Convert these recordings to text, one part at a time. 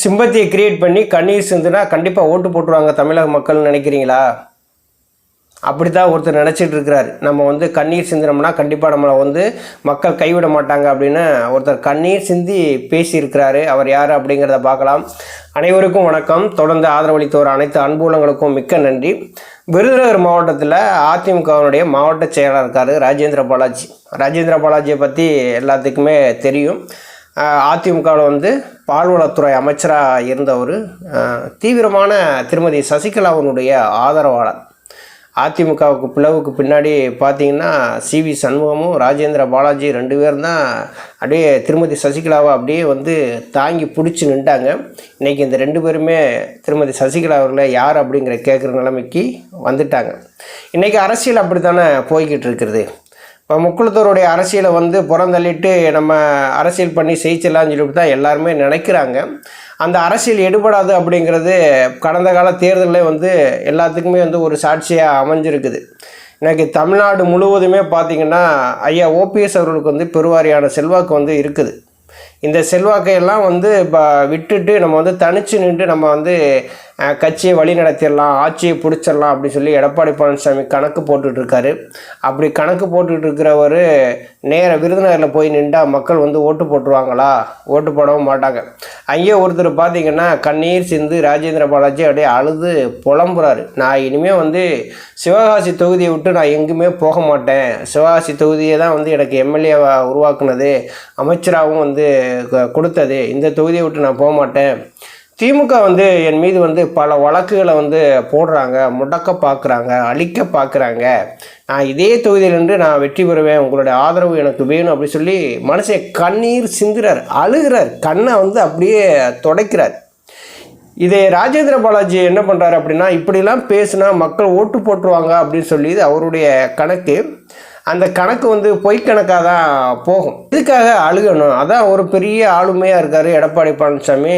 சிம்பத்தியை create பண்ணி கண்ணீர் சிந்துனா கண்டிப்பாக ஓட்டு போட்டுருவாங்க தமிழக மக்கள்னு நினைக்கிறீங்களா? அப்படி தான் ஒருத்தர் நினச்சிட்டு இருக்கிறாரு. நம்ம வந்து கண்ணீர் சிந்தினோம்னா கண்டிப்பாக நம்மளை வந்து மக்கள் கைவிட மாட்டாங்க அப்படின்னு ஒருத்தர் கண்ணீர் சிந்தி பேசியிருக்கிறாரு. அவர் யார் அப்படிங்கிறத பார்க்கலாம். அனைவருக்கும் வணக்கம். தொடர்ந்து ஆதரவளித்தவர் அனைத்து அன்புலங்களுக்கும் மிக்க நன்றி. விருதுநகர் மாவட்டத்தில் அதிமுகவினுடைய மாவட்ட செயலாளர் இருக்கார் ராஜேந்திர பாலாஜி. ராஜேந்திர பாலாஜியை பற்றி எல்லாத்துக்குமே தெரியும். அதிமுகவில் வந்து பால்வளத்துறை அமைச்சராக இருந்தவர் தீவிரமான திருமதி சசிகலாவினுடைய ஆதரவாளர். அதிமுகவுக்கு பிளவுக்கு பின்னாடி பார்த்தீங்கன்னா சி வி சண்முகமும் ராஜேந்திர பாலாஜி ரெண்டு பேரும் தான் அப்படியே திருமதி சசிகலாவை அப்படியே வந்து தாங்கி பிடிச்சி நின்ட்டாங்க. இன்றைக்கி இந்த ரெண்டு பேருமே திருமதி சசிகலா அவர்களை யார் அப்படிங்கிற கேட்குற நிலைமைக்கு வந்துட்டாங்க. இன்றைக்கி அரசியல் அப்படி தானே போய்கிட்டு இருக்கிறது? இப்போ முக்குளத்தூருடைய அரசியலை வந்து புறந்தள்ளிட்டு நம்ம அரசியல் பண்ணி செய்யலாம்னு சொல்லிட்டு தான் எல்லாருமே நினைக்கிறாங்க. அந்த அரசியல் எடுபடாது அப்படிங்கிறது கடந்த கால தேர்தலில் வந்து எல்லாத்துக்குமே வந்து ஒரு சாட்சியாக அமைஞ்சிருக்குது. இன்றைக்கி தமிழ்நாடு முழுவதுமே பார்த்திங்கன்னா ஐயா ஓபிஎஸ் அவர்களுக்கு வந்து பெருவாரியான செல்வாக்கு வந்து இருக்குது. இந்த செல்வாக்கையெல்லாம் வந்து இப்போ விட்டுட்டு நம்ம வந்து தனிச்சு நின்று நம்ம வந்து கட்சியை வழி நடத்திடலாம் ஆட்சியை பிடிச்சிடலாம் அப்படின்னு சொல்லி எடப்பாடி பழனிசாமி கணக்கு போட்டுட்ருக்காரு. அப்படி கணக்கு போட்டுட்டு இருக்கிறவர் நேர விருதுநகரில் போய் நின்றா மக்கள் வந்து ஓட்டு போட்டுருவாங்களா? ஓட்டு போடவும் மாட்டாங்க. அங்கேயே ஒருத்தர் பார்த்தீங்கன்னா கண்ணீர் சிந்து ராஜேந்திர பாலாஜி அப்படியே அழுது புலம்புறாரு. நான் இனிமேல் வந்து சிவகாசி தொகுதியை விட்டு நான் எங்குமே போக மாட்டேன். சிவகாசி தொகுதியை தான் வந்து எனக்கு எம்எல்ஏவை உருவாக்குனது அமைச்சராகவும் வந்து க- கொடுத்தது. இந்த தொகுதியை விட்டு நான் போக மாட்டேன். திமுக வந்து என் மீது வந்து பல வழக்குகளை வந்து போடுறாங்க முடக்க பார்க்குறாங்க அழிக்க பார்க்குறாங்க நான் இதே தொகுதியிலிருந்து நான் வெற்றி பெறுவேன் உங்களுடைய ஆதரவு எனக்கு வேணும் அப்படின்னு சொல்லி மனசை கண்ணீர் சிந்துறார் அழுகிறார் கண்ணை வந்து அப்படியே துடைக்கிறார். இதே ராஜேந்திர பாலாஜி என்ன பண்ணுறாரு அப்படின்னா இப்படிலாம் பேசுனா மக்கள் ஓட்டு போட்டுருவாங்க அப்படின்னு சொல்லி அவருடைய கணக்கு. அந்த கணக்கு வந்து பொய்க்கணக்காக தான் போகும். இதுக்காக அழுகணும். அதான் ஒரு பெரிய ஆளுமையாக இருக்கார் எடப்பாடி பழனிசாமி.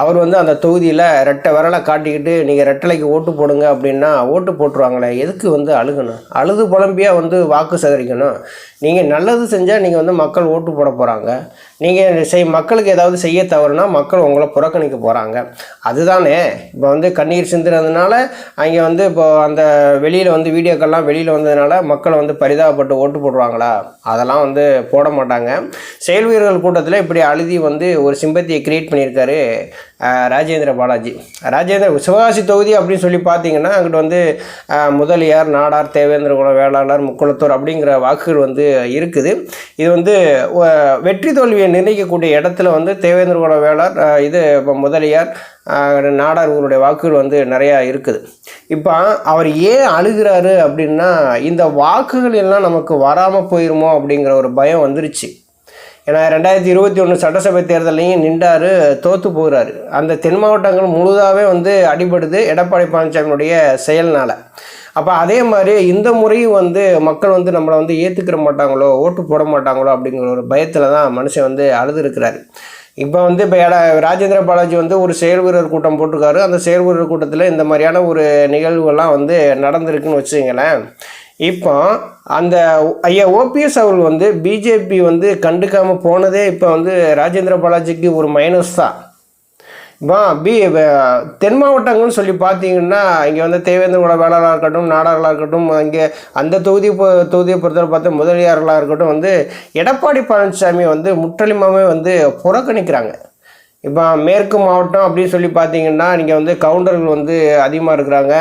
அவர் வந்து அந்த தொகுதியில் ரெட்டை விரலை காட்டிக்கிட்டு நீங்கள் ரெட்டலைக்கு ஓட்டு போடுங்க அப்படின்னா ஓட்டு போட்டுருவாங்களே. எதுக்கு வந்து அழுகணும்? அழுது புலம்பியாக வந்து வாக்கு சேகரிக்கணும். நீங்கள் நல்லது செஞ்சால் நீங்கள் வந்து மக்கள் ஓட்டு போட போகிறாங்க நீங்கள் செய் மக்களுக்கு ஏதாவது செய்ய தவறுனா மக்கள் உங்களை புறக்கணிக்க போகிறாங்க அதுதானே. இப்போ வந்து கண்ணீர் சிந்துறதுனால அங்கே வந்து இப்போ அந்த வெளியில் வந்து வீடியோக்கள்லாம் வெளியில் வந்ததுனால மக்கள் வந்து பரிதாபப்பட்டு ஓட்டு போடுவாங்களா அதெல்லாம் வந்து போட மாட்டாங்க. செயல் வீரர்கள் கூட்டத்தில் இப்படி அழுதி வந்து ஒரு சிம்பத்தியை கிரியேட் பண்ணியிருக்காரு ராஜேந்திர பாலாஜி. ராஜேந்திர சிவகாசி தொகுதி அப்படின்னு சொல்லி பார்த்தீங்கன்னா அங்கிட்டு வந்து முதலியார் நாடார் தேவேந்திரகுல வேளாளர் முக்குளத்தூர் அப்படிங்கிற வாக்குகள் வந்து இருக்குது. இது வந்து வெற்றி தோல்வியை நிர்ணயிக்கக்கூடிய இடத்துல வந்து தேவேந்திரகுல வேளார் இது இப்போ முதலியார் நாடார் ஊருடைய வாக்குகள் வந்து நிறையா இருக்குது. இப்போ அவர் ஏன் அழுகிறாரு அப்படின்னா இந்த வாக்குகள் எல்லாம் நமக்கு வராமல் போயிருமோ அப்படிங்கிற ஒரு பயம் வந்துருச்சு. ஏன்னா ரெண்டாயிரத்தி இருபத்தி ஒன்று சட்டசபை தேர்தலையும் நின்றாரு தோற்று போகிறாரு அந்த தென் மாவட்டங்கள் முழுதாகவே வந்து அடிபடுது எடப்பாடி பழனிசாமியுடைய செயல்னால். அப்போ அதே மாதிரி இந்த முறையும் வந்து மக்கள் வந்து நம்மளை வந்து ஏற்றுக்கிற மாட்டாங்களோ ஓட்டு போட மாட்டாங்களோ அப்படிங்கிற ஒரு பயத்தில் தான் மனுஷன் வந்து அழுதுருக்கிறாரு இப்போ வந்து இப்போ எட ராஜேந்திர பாலாஜி வந்து ஒரு செயல் வீரர் கூட்டம் போட்டிருக்காரு. அந்த செயல் வீரர் கூட்டத்தில் இந்த மாதிரியான ஒரு நிகழ்வுகள்லாம் வந்து நடந்திருக்குன்னு வச்சுங்களேன் இப்போ அந்த ஐயா ஓபிஎஸ் அவர்கள் வந்து பிஜேபி வந்து கண்டுக்காமல் போனதே இப்போ வந்து ராஜேந்திர பாலாஜிக்கு ஒரு மைனஸ் தான். வா பி தென் மாவட்டங்கள்னு சொல்லி பார்த்தீங்கன்னா இங்கே வந்து தேவேந்திரகுல வேளாளராக இருக்கட்டும் நாடார்களாக இருக்கட்டும் இங்கே அந்த தொகுதி பொ- தொகுதியை பொறுத்தவரை பார்த்தா முதலியார்களாக இருக்கட்டும் வந்து எடப்பாடி பழனிசாமி வந்து முற்றலிமாவே வந்து புறக்கணிக்கிறாங்க. இப்போ மேற்கு மாவட்டம் அப்படின்னு சொல்லி பார்த்தீங்கன்னா இங்கே வந்து கவுண்டர்கள் வந்து அதிகமாக இருக்கிறாங்க.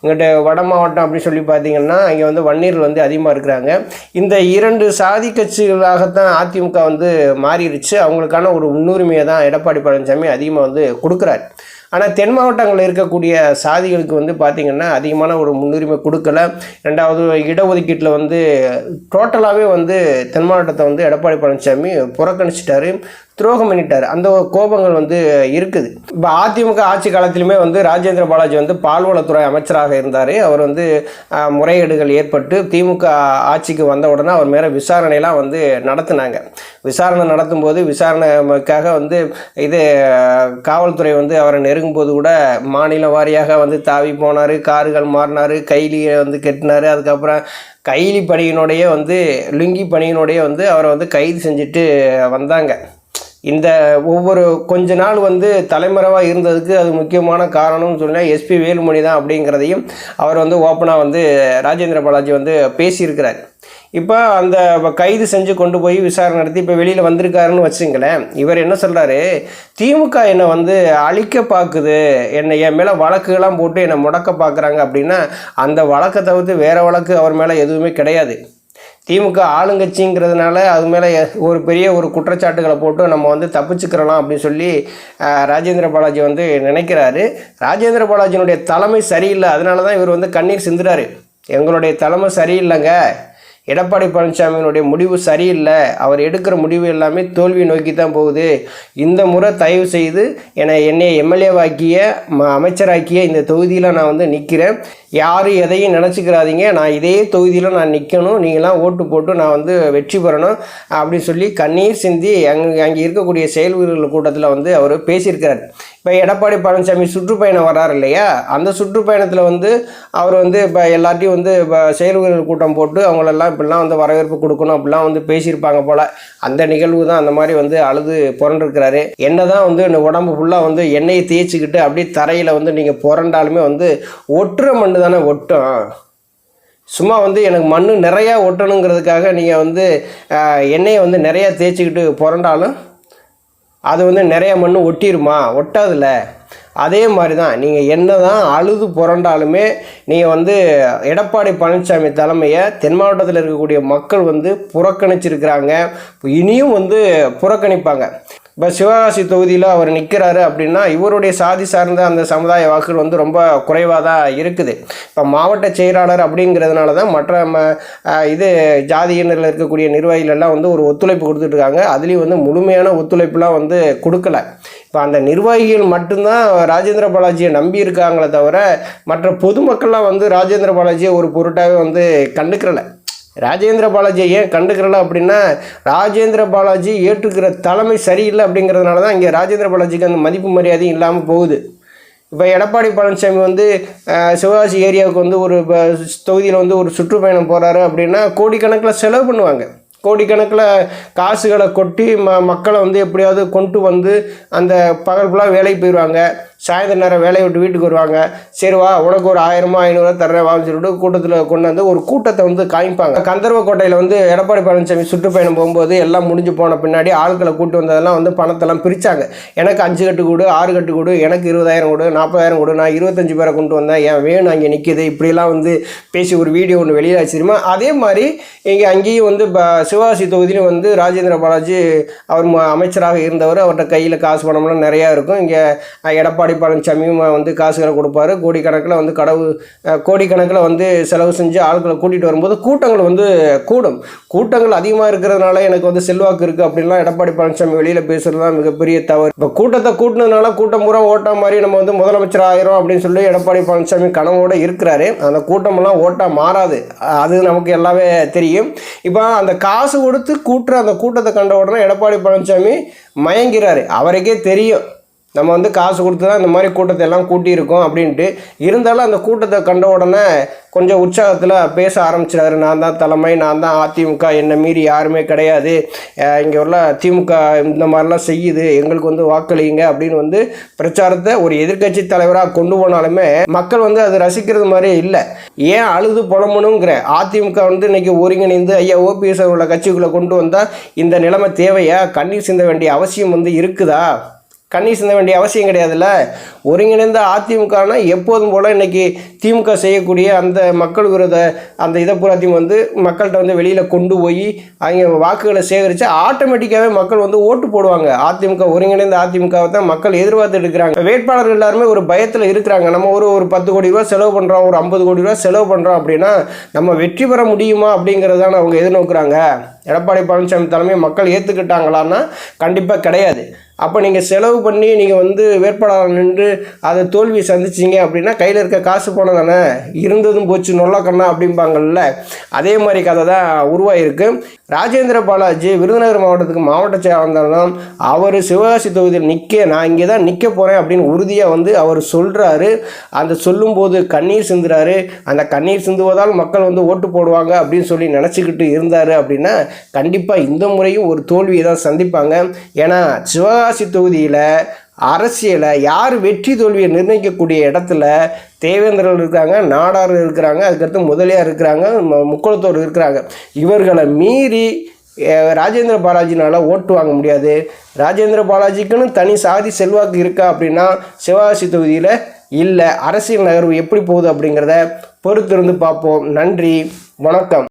இங்கிட்ட வட மாவட்டம் அப்படின்னு சொல்லி பார்த்தீங்கன்னா இங்கே வந்து வன்னியர்கள் வந்து அதிகமாக இருக்கிறாங்க. இந்த இரண்டு சாதி கட்சிகளாகத்தான் அதிமுக வந்து மாறிடுச்சு. அவங்களுக்கான ஒரு முன்னுரிமையை தான் எடப்பாடி பழனிசாமி அதிகமாக வந்து கொடுக்குறாரு. ஆனால் தென் மாவட்டங்களில் இருக்கக்கூடிய சாதிகளுக்கு வந்து பார்த்திங்கன்னா அதிகமான ஒரு முன்னுரிமை கொடுக்கல. ரெண்டாவது இடஒதுக்கீட்டில் வந்து டோட்டலாகவே வந்து தென் மாவட்டத்தை வந்து எடப்பாடி பழனிசாமி புறக்கணிச்சிட்டாரு துரோகம் பண்ணிட்டார். அந்த ஒரு கோபங்கள் வந்து இருக்குது. இப்போ அதிமுக ஆட்சி காலத்திலுமே வந்து ராஜேந்திர பாலாஜி வந்து பால்வளத்துறை அமைச்சராக இருந்தார். அவர் வந்து முறையீடுகள் முறைகேடுகள் ஏற்பட்டு திமுக ஆட்சிக்கு வந்த உடனே அவர் மேலே விசாரணையெல்லாம் வந்து நடத்தினாங்க. விசாரணை நடத்தும் போது விசாரணைக்காக வந்து இது காவல்துறை வந்து அவரை நெருங்கும் போது கூட மாநில வாரியாக வந்து தாவி போனார் கார்கள் மாறினார் கைலியை வந்து கெட்டினார். அதுக்கப்புறம் கைலி பணியினுடைய வந்து லுங்கி பணியினுடைய வந்து அவரை வந்து கைது செஞ்சுட்டு வந்தாங்க. இந்த ஒவ்வொரு கொஞ்ச நாள் வந்து தலைமறைவாக இருந்ததுக்கு அது முக்கியமான காரணம்னு சொன்னால் எஸ்பி வேலுமணி தான் அப்படிங்கிறதையும் அவர் வந்து ஓப்பனாக வந்து ராஜேந்திர பாலாஜி வந்து பேசியிருக்கிறார். இப்போ அந்த கைது செஞ்சு கொண்டு போய் விசாரணை நடத்தி இப்போ வெளியில் வந்திருக்காருன்னு வச்சுங்களேன். இவர் என்ன சொல்கிறாரு திமுக என்னை வந்து அழிக்க பார்க்குது என்னை என் மேலே வழக்குகள்லாம் போட்டு என்னை முடக்க பார்க்குறாங்க அப்படின்னா அந்த வழக்கை தவிர்த்து வேறு வழக்கு அவர் மேலே எதுவுமே கிடையாது. திமுக ஆளுங்கட்சிங்கிறதுனால அது மேலே ஒரு பெரிய ஒரு குற்றச்சாட்டுகளை போட்டு நம்ம வந்து தப்பிச்சுக்கிறலாம் அப்படின்னு சொல்லி ராஜேந்திர பாலாஜி வந்து நினைக்கிறாரு. ராஜேந்திர பாலாஜியினுடைய தலைமை சரியில்லை. அதனால தான் இவர் வந்து கண்ணீர் சிந்துறாரு. எங்களுடைய தலைமை சரியில்லைங்க. எடப்பாடி பழனிசாமியினுடைய முடிவு சரியில்லை. அவர் எடுக்கிற முடிவு எல்லாமே தோல்வி நோக்கி தான் போகுது. இந்த முறை தயவு செய்து என்னை என்னை எம்எல்ஏவாக்கிய ம அமைச்சராக்கிய இந்த தொகுதியில் நான் வந்து நிற்கிறேன் யாரும் எதையும் நினச்சிக்கிறாதீங்க. நான் இதே தொகுதியில் நான் நிற்கணும் நீங்களாம் ஓட்டு போட்டு நான் வந்து வெற்றி பெறணும் அப்படின்னு சொல்லி கண்ணீர் சிந்தி அங்கே அங்கே இருக்கக்கூடிய செயல் வீரர்கள் கூட்டத்தில் வந்து அவர் பேசியிருக்கிறார். இப்போ எடப்பாடி பழனிசாமி சுற்றுப்பயணம் வர்றாரு இல்லையா? அந்த சுற்றுப்பயணத்தில் வந்து அவர் வந்து இப்போ எல்லாத்தையும் வந்து இப்போ செயல் கூட்டம் போட்டு அவங்களெல்லாம் இப்படிலாம் வந்து வரவேற்பு கொடுக்கணும் அப்படிலாம் வந்து பேசியிருப்பாங்க போல். அந்த நிகழ்வு தான் அந்த மாதிரி வந்து அழுது புரண்டிருக்கிறாரு. என்ன தான் வந்து இந்த உடம்பு ஃபுல்லாக வந்து எண்ணெயை தேய்ச்சிக்கிட்டு அப்படியே தரையில் வந்து நீங்கள் புரண்டாலுமே வந்து ஒட்டுற மண்ணு தானே ஒட்டும். சும்மா வந்து எனக்கு மண் நிறையா ஒட்டணுங்கிறதுக்காக நீங்கள் வந்து எண்ணெயை வந்து நிறையா தேய்ச்சிக்கிட்டு புரண்டாலும் அது வந்து நிறைய மண் ஒட்டிருமா? ஒட்டாதில்ல. அதே மாதிரி தான் நீங்கள் என்ன தான் அழுது புரண்டாலுமே நீங்கள் வந்து எடப்பாடி பழனிசாமி தலைமையை தென் மாவட்டத்தில் இருக்கக்கூடிய மக்கள் வந்து புறக்கணிச்சிருக்கிறாங்க. இனியும் வந்து புறக்கணிப்பாங்க. இப்போ சிவகாசி தொகுதியில் அவர் நிற்கிறாரு அப்படின்னா இவருடைய சாதி சார்ந்த அந்த சமுதாய வாக்குகள் வந்து ரொம்ப குறைவாக தான் இருக்குது. இப்போ மாவட்ட செயலாளர் அப்படிங்கிறதுனால தான் மற்ற ம இது ஜாதியினரில் இருக்கக்கூடிய நிர்வாகிகள் எல்லாம் வந்து ஒரு ஒத்துழைப்பு கொடுத்துட்ருக்காங்க. அதுலேயும் வந்து முழுமையான ஒத்துழைப்புலாம் வந்து கொடுக்கல. இப்போ அந்த நிர்வாகிகள் மட்டும்தான் ராஜேந்திர பாலாஜியை நம்பி இருக்காங்களே தவிர மற்ற பொதுமக்கள்லாம் வந்து ராஜேந்திர பாலாஜியை ஒரு பொருட்டாகவே வந்து கண்டுக்கிறலை. ராஜேந்திர பாலாஜியை ஏன் கண்டுக்கிறல அப்படின்னா ராஜேந்திர பாலாஜி ஏற்றுக்கிற தலைமை சரியில்லை அப்படிங்கிறதுனால தான் இங்கே ராஜேந்திர பாலாஜிக்கு அந்த மதிப்பு மரியாதையும் இல்லாமல் போகுது. இப்போ எடப்பாடி பழனிசாமி வந்து சிவகாசி ஏரியாவுக்கு வந்து ஒரு தொகுதியில் வந்து ஒரு சுற்றுப்பயணம் போகிறாரு அப்படின்னா கோடிக்கணக்கில் செலவு பண்ணுவாங்க. கோடிக்கணக்கில் காசுகளை கொட்டி ம மக்களை வந்து எப்படியாவது கொண்டு வந்து அந்த பகல் ஃபுல்லாக வேலைக்கு போயிடுவாங்க சாயந்தரம் நேரம் வேலையை விட்டு வீட்டுக்கு வருவாங்க. சரி வா உனக்கு ஒரு ஆயிரமோ ஐநூறுவா தர்றேன் வான்னு சொல்லிட்டு கூட்டத்தில் கொண்டு வந்து ஒரு கூட்டத்தை வந்து காமிப்பாங்க. கந்தர்வ கோட்டையில் வந்து எடப்பாடி பழனிசாமி சுற்றுப்பயணம் போகும்போது எல்லாம் முடிஞ்சு போன பின்னாடி ஆட்களை கூட்டு வந்ததெல்லாம் வந்து பணத்தெல்லாம் பிரித்தாங்க எனக்கு அஞ்சு கட்டு கொடு ஆறு கட்டு கொடு எனக்கு இருபதாயிரம் கொடு நாற்பதாயிரம் கொடு நான் இருபத்தஞ்சு பேரை கொண்டு வந்தேன். என் வேணும் அங்கே நிற்கிது இப்படிலாம் வந்து பேசி ஒரு வீடியோ ஒன்று வெளியில் வச்சிருமா அதே மாதிரி இங்கே அங்கேயும் வந்து இப்போ சிவகாசி தொகுதியிலும் வந்து ராஜேந்திர பாலாஜி அவர் ம- அமைச்சராக இருந்தவர். அவர்கிட்ட கையில் காசு பணம்லாம் நிறையா இருக்கும். இங்கே எடப்பாடி பழனிசாமியும் வந்து காசுகளை கொடுப்பாரு. கோடிக்கணக்கில் வந்து கடவு கோடிக்கணக்கில் வந்து செலவு செஞ்சு ஆட்களை கூட்டிகிட்டு வரும்போது கூட்டங்கள் வந்து கூடும். கூட்டங்கள் அதிகமாக இருக்கிறதுனால எனக்கு வந்து செல்வாக்கு இருக்குது அப்படின்லாம் எடப்பாடி பழனிசாமி வெளியில் பேசுகிறது தான் மிகப்பெரிய தவறு. இப்போ கூட்டத்தை கூட்டினதுனால கூட்டம் பூரா ஓட்டா மாதிரி நம்ம வந்து முதலமைச்சர் ஆயிரும் அப்படின்னு சொல்லி எடப்பாடி பழனிசாமி கனவோடு இருக்கிறாரு. அந்த கூட்டமெல்லாம் ஓட்டா மாறாது. அது நமக்கு எல்லாமே தெரியும். இப்போ அந்த காசு கொடுத்து கூட்டுற அந்த கூட்டத்தை கண்ட உடனே எடப்பாடி பழனிசாமி மயங்கிறாரு. அவருக்கே தெரியும். நம்ம வந்து காசு கொடுத்து தான் இந்த மாதிரி கூட்டத்தை எல்லாம் கூட்டியிருக்கோம் அப்படின்ட்டு இருந்தாலும் அந்த கூட்டத்தை கண்ட உடனே கொஞ்சம் உற்சாகத்தில் பேச ஆரம்பிச்சிடாரு நான் தான் தலைமை நான் தான் அதிமுக என்னை மீறி யாருமே கிடையாது. இங்கே உள்ள திமுக இந்த மாதிரிலாம் செய்யுது. எங்களுக்கு வந்து வாக்களிங்க அப்படின்னு வந்து பிரச்சாரத்தை ஒரு எதிர்க்கட்சி தலைவராக கொண்டு போனாலுமே மக்கள் வந்து அது ரசிக்கிறது மாதிரியே இல்லை. ஏன் அழுது புலம்பணுங்கிற அதிமுக வந்து இன்னைக்கு ஒருங்கிணைந்து ஐயா ஓபிஎஸ் உள்ள கட்சிக்குள்ளே கொண்டு வந்தால் இந்த நிலைமை தேவையா? கண்ணீர் சிந்த வேண்டிய அவசியம் வந்து இருக்குதா? கண்ணி சிந்த வேண்டிய அவசியம் கிடையாதுல்ல? ஒருங்கிணைந்த அதிமுகனா எப்போதும் போல் இன்றைக்கி திமுக செய்யக்கூடிய அந்த மக்கள் விரோத அந்த இதை பூராத்தையும் வந்து மக்கள்கிட்ட வந்து வெளியில் கொண்டு போய் அவங்க வாக்குகளை சேகரித்து ஆட்டோமேட்டிக்காகவே மக்கள் வந்து ஓட்டு போடுவாங்க. அதிமுக ஒருங்கிணைந்த அதிமுகவை தான் மக்கள் எதிர்பார்த்து இருக்கிறாங்க. வேட்பாளர்கள் எல்லாருமே ஒரு பயத்தில் இருக்கிறாங்க. நம்ம ஒரு ஒரு பத்து கோடி ரூபா செலவு பண்ணுறோம் ஒரு ஐம்பது கோடி ரூபா செலவு பண்ணுறோம் அப்படின்னா நம்ம வெற்றி பெற முடியுமா அப்படிங்கிறதான அவங்க எதிர்நோக்குறாங்க. எடப்பாடி பழனிசாமி தலைமையை மக்கள் ஏற்றுக்கிட்டாங்களான்னா கண்டிப்பாக கிடையாது. அப்போ நீங்கள் செலவு பண்ணி நீங்கள் வந்து வேட்பாளர் நின்று அதை தோல்வி சந்திச்சிங்க அப்படின்னா கையில் இருக்க காசு போனது தானே? இருந்ததும் போச்சு நொல்லக்கண்ணா அப்படிம்பாங்கல்ல. அதே மாதிரி கதை தான் உருவாயிருக்கு. ராஜேந்திர பாலாஜி விருதுநகர் மாவட்டத்துக்கு மாவட்ட செயலாளர் அவர் சிவகாசி தொகுதியில் நிற்க நான் இங்கே தான் நிற்க போகிறேன் அப்படின்னு உறுதியாக வந்து அவர் சொல்கிறாரு அந்த சொல்லும்போது கண்ணீர் சிந்துறாரு. அந்த கண்ணீர் சிந்துவதால் மக்கள் வந்து ஓட்டு போடுவாங்க அப்படின்னு சொல்லி நினச்சிக்கிட்டு இருந்தார் அப்படின்னா கண்டிப்பாக இந்த முறையும் ஒரு தோல்வியை தான் சந்திப்பாங்க. ஏன்னா சிவகாசி தொகுதியில் அரசியலை யார் வெற்றி தோல்வியை நிர்ணயிக்கக்கூடிய இடத்துல தேவேந்திரர்கள் இருக்காங்க நாடார் இருக்கிறாங்க அதுக்கடுத்து முதலியார் இருக்கிறாங்க ம- முக்குளத்தோர் இருக்கிறாங்க. இவர்களை மீறி ராஜேந்திர பாலாஜினால் ஓட்டு வாங்க முடியாது. ராஜேந்திர பாலாஜிக்குன்னு தனி சாதி செல்வாக்கு இருக்கா அப்படின்னா சிவகாசி தொகுதியில் இல்லை. அரசியல் நகர்வு எப்படி போகுது அப்படிங்கிறத பொறுத்திருந்து பார்ப்போம். நன்றி வணக்கம்.